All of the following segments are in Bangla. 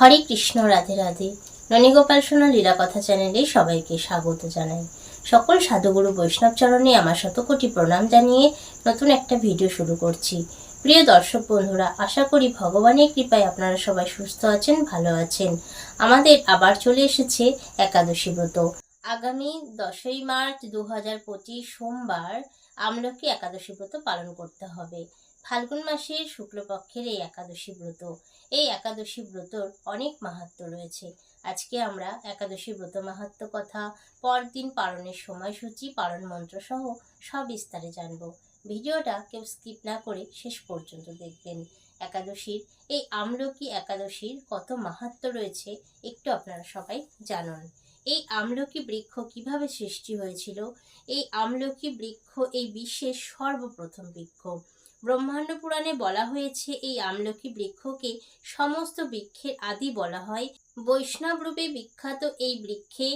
হরে কৃষ্ণ, রাধে রাধে। ননীগোপাল সোনা লীলা কথা চ্যানেলে সবাইকে স্বাগত জানাই। সকল সাধুগুরু বৈষ্ণব চরণে আমার শতকোটি প্রণাম জানিয়ে নতুন একটা ভিডিও শুরু করছি। প্রিয় দর্শক বন্ধুরা, আশা করি ভগবানের কৃপায় আপনারা সবাই সুস্থ আছেন, ভালো আছেন। আমাদের আবার চলে এসেছে একাদশী ব্রত। আগামী দশই মার্চ দু হাজার পঁচিশ সোমবার আমলকি একাদশী ব্রত পালন করতে হবে। ফাল্গুন মাসের শুক্লপক্ষের এই একাদশী ব্রত। এই একাদশী ব্রতর অনেক মাহাত্ম্য রয়েছে। আজকে আমরা একাদশী ব্রত মাহাত্ম্য কথা, পরদিন পালনের সময়সূচি, পালন মন্ত্র সহ সব বিস্তারে জানব। ভিডিওটা কেউ স্কিপ না করে শেষ পর্যন্ত দেখবেন। একাদশীর, এই আমলকি একাদশীর কত মাহাত্ম্য রয়েছে একটু আপনারা সবাই জানুন। এই আমলকি বৃক্ষ কীভাবে সৃষ্টি হয়েছিল? এই আমলকি বৃক্ষ এই বিশ্বের সর্বপ্রথম বৃক্ষ। ব্রহ্মাণ্ড পুরাণে বলা হয়েছে, এই আমলকি বৃক্ষকে সমস্ত বৃক্ষের আদি বলা হয়। বৈষ্ণব রূপে বিখ্যাত এই বৃক্ষে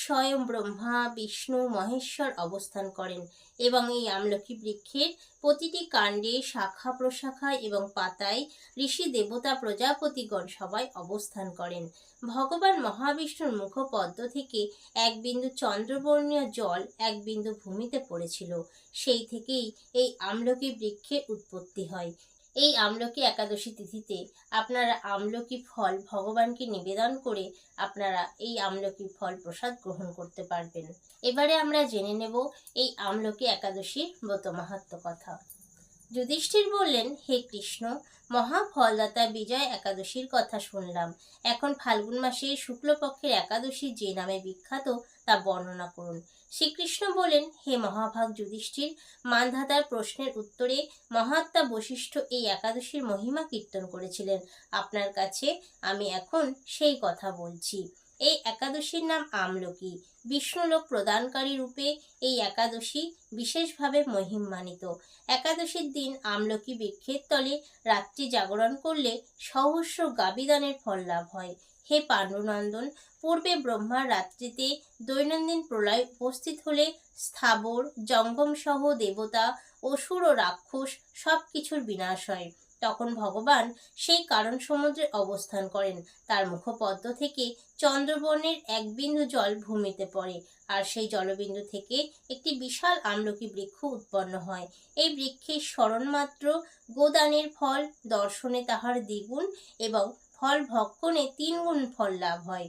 স্বয়ং ব্রহ্মা, বিষ্ণু, মহেশ্বর অবস্থান করেন এবং এই আমলকি বৃক্ষের প্রতিটি কাণ্ডে শাখা প্রশাখায় এবং পাতায় ঋষি দেবতা প্রজাপতিগণ সবাই অবস্থান করেন। ভগবান মহাবিষ্ণুর মুখপদ্ম থেকে এক বিন্দু চন্দ্রবর্ণীয় জল এক বিন্দু ভূমিতে পড়েছিল। সেই থেকেই এই আমলকি বৃক্ষের উৎপত্তি হয়। এই আমলকি একাদশী তিথিতে আপনারা আমলকি ফল ভগবানকে নিবেদন করে আপনারা এই আমলকি ফল প্রসাদ গ্রহণ করতে পারবেন। এবারে আমরা জেনে নেব এই আমলকি একাদশীর ব্রত মাহাত্ম কথা। যুধিষ্ঠির বললেন, হে কৃষ্ণ, মহাফলদাতা বিজয় একাদশীর কথা শুনলাম। এখন ফাল্গুন মাসে শুক্লপক্ষের একাদশী যে নামে বিখ্যাত তা বর্ণনা করুন। শ্রীকৃষ্ণ বলেন, হে মহাভাগ যুধিষ্ঠির, মানধাতার প্রশ্নের উত্তরে মহাত্মা বশিষ্ঠ এই একাদশীর মহিমা কীর্তন করেছিলেন। আপনার কাছে আমি এখন সেই কথা বলছি। এই একাদশীর নাম আমলকি। বিষ্ণুলোক প্রদানকারী রূপে এই একাদশী বিশেষভাবে মহিমান্বিত। একাদশীর দিন আমলকি বৃক্ষের তলে রাত্রি জাগরণ করলে সহস্র গাবিদানের ফল লাভ হয়। হে পাণ্ডুনন্দন, পূর্বে ব্রহ্মার রাত্রিতে দৈনন্দিন প্রলয় উপস্থিত হলে স্থাবর জঙ্গম সহ দেবতা, অসুর ও রাক্ষস সব কিছুর বিনাশ হয়। তখন ভগবান সেই কারণ সমুদ্রে অবস্থান করেন। তার মুখপদ্ম থেকে চন্দ্রবর্ণের এক বিন্দু জল ভূমিতে পড়ে আর সেই জলবিন্দু থেকে একটি বিশাল আমলকি বৃক্ষ উৎপন্ন হয়। এই বৃক্ষের স্মরণমাত্র গোদানের ফল, দর্শনে তাহার দ্বিগুণ এবং ফল ভক্ষণে তিন গুণ ফল লাভ হয়।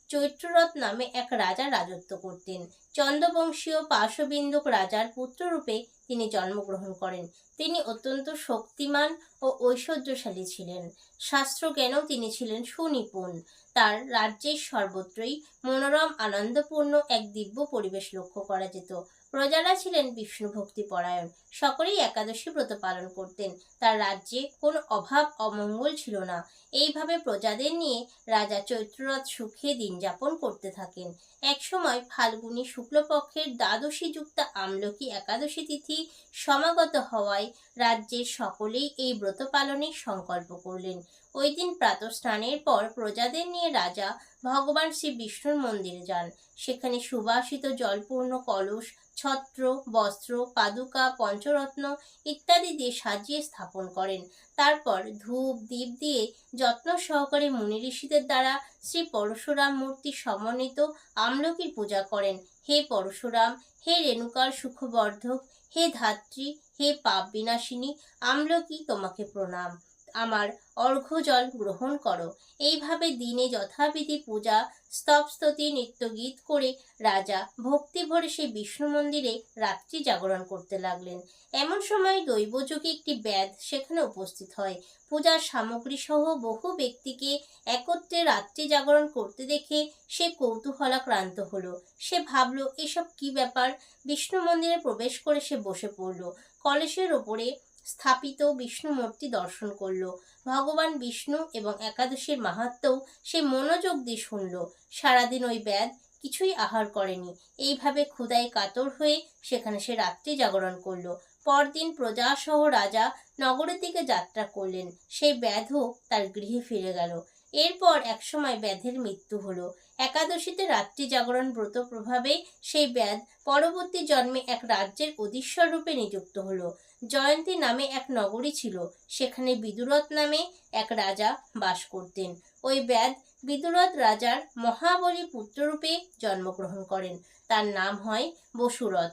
চৈত্ররথ নামে এক রাজা রাজত্ব করতেন। চন্দ্রবংশীয় পার্শ্ববিন্দুক রাজার পুত্ররূপে তিনি জন্মগ্রহণ করেন। তিনি অত্যন্ত শক্তিমান ও ঐশ্বর্যশালী ছিলেন। শাস্ত্রজ্ঞানেও তিনি ছিলেন সুনিপুণ। তার রাজ্যের সর্বত্রই মনোরম, আনন্দপূর্ণ এক দিব্য পরিবেশ লক্ষ্য করা যেত। প্রজারা ছিলেন বিষ্ণু ভক্তি পরায়ণ। সকলেই একাদশী ব্রত পালন করতেন। তার রাজ্যে কোনো অভাব অমঙ্গল ছিল না। এইভাবে প্রজাদের নিয়ে রাজা চৈত্ররথ সুখে দিন যাপন করতে থাকেন। একসময় ফাল্গুনী শুক্লপক্ষের দ্বাদশী যুক্ত আমলকি একাদশী তিথি সমাগত হওয়ায় রাজ্যের সকলেই এই ব্রত পালনের সংকল্প করলেন। ওই দিন প্রাতঃস্নানের পর প্রজাদের নিয়ে রাজা ভগবান শ্রী বিষ্ণুর মন্দিরে যান। সেখানে সুবাসিত জলপূর্ণ কলস ছত্র, বস্ত্র, পাদুকা, পঞ্চরত্ন ইত্যাদি দিয়ে সাজিয়ে স্থাপন করেন। তারপর ধূপ দ্বীপ দিয়ে যত্ন সহকারে মুনি ঋষিদের দ্বারা শ্রী পরশুরাম মূর্তি সমন্বিত আমলকির পূজা করেন। হে পরশুরাম, হে রেণুকার সুখবর্ধক, হে ধাত্রী, হে পাপ বিনাশিনী, আমলকি তোমাকে প্রণাম। আমার অর্ঘ্য জল গ্রহণ করো। এইভাবে দিনে যথাবিধি পূজা, স্তবস্তুতি, নৃত্যগীত করে রাজা ভক্তি ভরে সেই বিষ্ণু মন্দিরে রাত্রি জাগরণ করতে লাগলেন। এমন সময় দৈবযোগে একটি ব্যাধ সেখানে উপস্থিত হয়। পূজার সামগ্রী সহ বহু ব্যক্তিকে একত্রে রাত্রি জাগরণ করতে দেখে সে কৌতূহলাক্রান্ত হলো। সে ভাবলো, এসব কি ব্যাপার? বিষ্ণু মন্দিরে প্রবেশ করে সে বসে পড়ল। কলসের ওপরে স্থাপিত বিষ্ণু মূর্তি দর্শন করল। ভগবান বিষ্ণু এবং একাদশীর মাহাত্ম্যও সে মনোযোগ দিয়ে শুনল। সারাদিন ওই ব্যাধ কিছুই আহার করেনি। এইভাবে ক্ষুদায় কাতর হয়ে সেখানে সে রাত্রি জাগরণ করল। পরদিন প্রজাসহ রাজা নগরের দিকে যাত্রা করলেন। সেই ব্যাধও তার গৃহে ফিরে গেল। এরপর একসময় ব্যাধের মৃত্যু হলো। একাদশীতে রাত্রি জাগরণ ব্রত প্রভাবে সেই ব্যাধ পরবর্তী জন্মে এক রাজ্যের অধীশ্বর রূপে নিযুক্ত হলো। জয়ন্তী নামে এক নগরী ছিল। সেখানে বিদুরথ নামে এক রাজা বাস করতেন। ওই ব্যাধ বিদুরথ রাজার মহাবলী পুত্ররূপে জন্মগ্রহণ করেন। তার নাম হয় বসুরথ।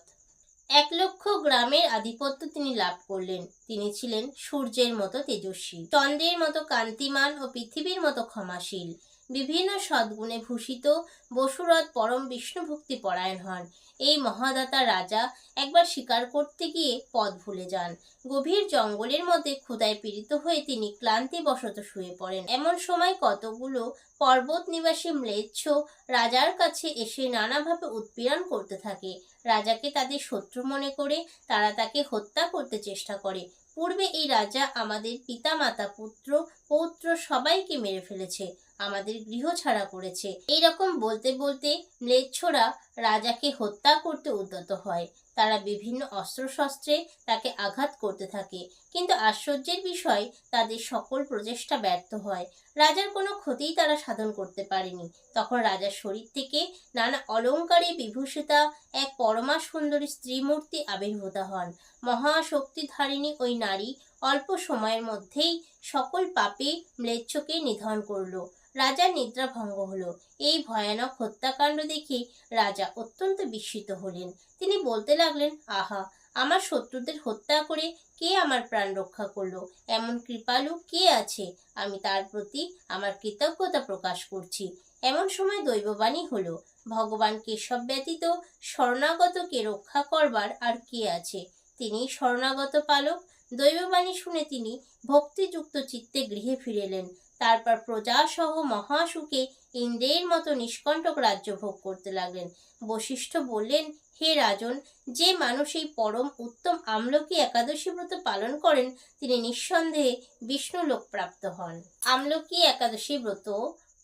এক লক্ষ গ্রামের আধিপত্য তিনি লাভ করলেন। তিনি ছিলেন সূর্যের মতো তেজস্বী চন্দ্রের মতো কান্তিমান ও পৃথিবীর মতো ক্ষমাশীল। বিভিন্ন সদ্গুণে ভূষিত বসুরথ পরম বিষ্ণুভক্তি পরায়ণ হন। এই মহাদাতা রাজা একবার শিকার করতে গিয়ে পথ ভুলে যান। গভীর জঙ্গলের মধ্যে ক্ষুদায় পীড়িত হয়ে তিনি ক্লান্তি ক্লান্তিবশত শুয়ে পড়েন। এমন সময় কতগুলো পর্বত নিবাসী ম্লেচ্ছ রাজার কাছে এসে নানাভাবে উৎপীড়ন করতে থাকে। রাজাকে তাদের শত্রু মনে করে তারা তাকে হত্যা করতে চেষ্টা করে। পূর্বে এই রাজা আমাদের পিতা মাতা পুত্র, পৌত্র সবাইকে মেরে ফেলেছে। আমাদের গৃহ ছাড়া করেছে। এইরকম বলতে বলতে ম্লেচ্ছরা রাজাকে হত্যা করতে উদ্যত হয়। তারা বিভিন্ন অস্ত্রশস্ত্রে তাকে আঘাত করতে থাকে। কিন্তু আশ্চর্যের বিষয়, তাদের সকল প্রচেষ্টা ব্যর্থ হয়। রাজার কোনো ক্ষতিই তারা সাধন করতে পারেনি। তখন রাজার শরীর থেকে নানা অলঙ্কারে বিভূষিতা এক পরমা সুন্দরী স্ত্রীমূর্তি আবির্ভূত হন। মহাশক্তিধারিণী ওই নারী অল্প সময়ের মধ্যেই সকল পাপে ম্লেচ্ছকে নিধন করল। রাজার নিদ্রা ভঙ্গ হলো। এই ভয়ানক হত্যাকাণ্ড দেখে রাজা অত্যন্ত বিস্মিত হলেন। তিনি বলতে লাগলেন আহা, আমার শত্রুদের হত্যা করে কে আমার প্রাণ রক্ষা করল? এমন কৃপালু কে আছে? আমি তার প্রতি আমার কৃতজ্ঞতা প্রকাশ করছি। এমন সময় দৈববাণী হলো, ভগবান কেশব ব্যতীত শরণাগতকে রক্ষা করবার আর কে আছে? তিনি শরণাগত পালক। দৈববাণী শুনে তিনি ভক্তিযুক্ত চিত্তে গৃহে ফিরেলেন। তারপর প্রজাসহ মহাসুখে ইন্দ্রের মতো নিষ্কণ্টক রাজ্য ভোগ করতে লাগলেন। বশিষ্ঠ বললেন, হে রাজন, যে মানুষ এই পরম উত্তম আমলকি একাদশী ব্রত পালন করেন, তিনি নিঃসন্দেহে বিষ্ণু লোক প্রাপ্ত হন। আমলকি একাদশী ব্রত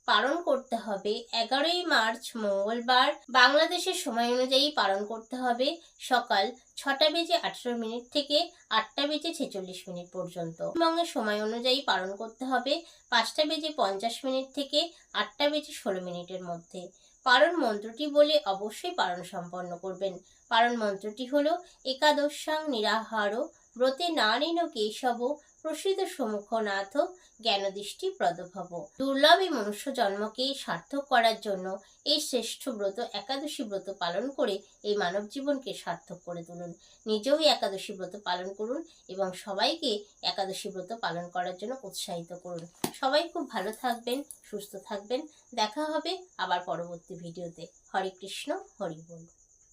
পালন করতে হবে। এগারোই মার্চ মঙ্গলবার বাংলাদেশের সময় অনুযায়ী পালন করতে হবে সকাল ছটা বেজে আঠেরো মিনিট থেকে আটটা বেজে ছেচল্লিশ মিনিট পর্যন্ত। বঙ্গের সময় অনুযায়ী পালন করতে হবে পাঁচটা বেজে পঞ্চাশ মিনিট থেকে আটটা বেজে ষোলো মিনিটের মধ্যে। পালন মন্ত্রটি বলে অবশ্যই পালন সম্পন্ন করবেন। পালন মন্ত্রটি হলো, একাদশাং নিরাহার, ব্রতে নারীন কেশব প্রসিদ্ধ সমুখ সমুখনাথ জ্ঞানদৃষ্টি প্রদভব। দুর্লভ এই মনুষ্য জন্মকে সার্থক করার জন্য এই শ্রেষ্ঠ ব্রত, একাদশী ব্রত পালন করে এই মানব জীবনকে সার্থক করে তুলুন। নিজেও একাদশী ব্রত পালন করুন এবং সবাইকে একাদশী ব্রত পালন করার জন্য উৎসাহিত করুন। সবাই খুব ভালো থাকবেন, সুস্থ থাকবেন। দেখা হবে আবার পরবর্তী ভিডিওতে। হরে কৃষ্ণ, হরি বল।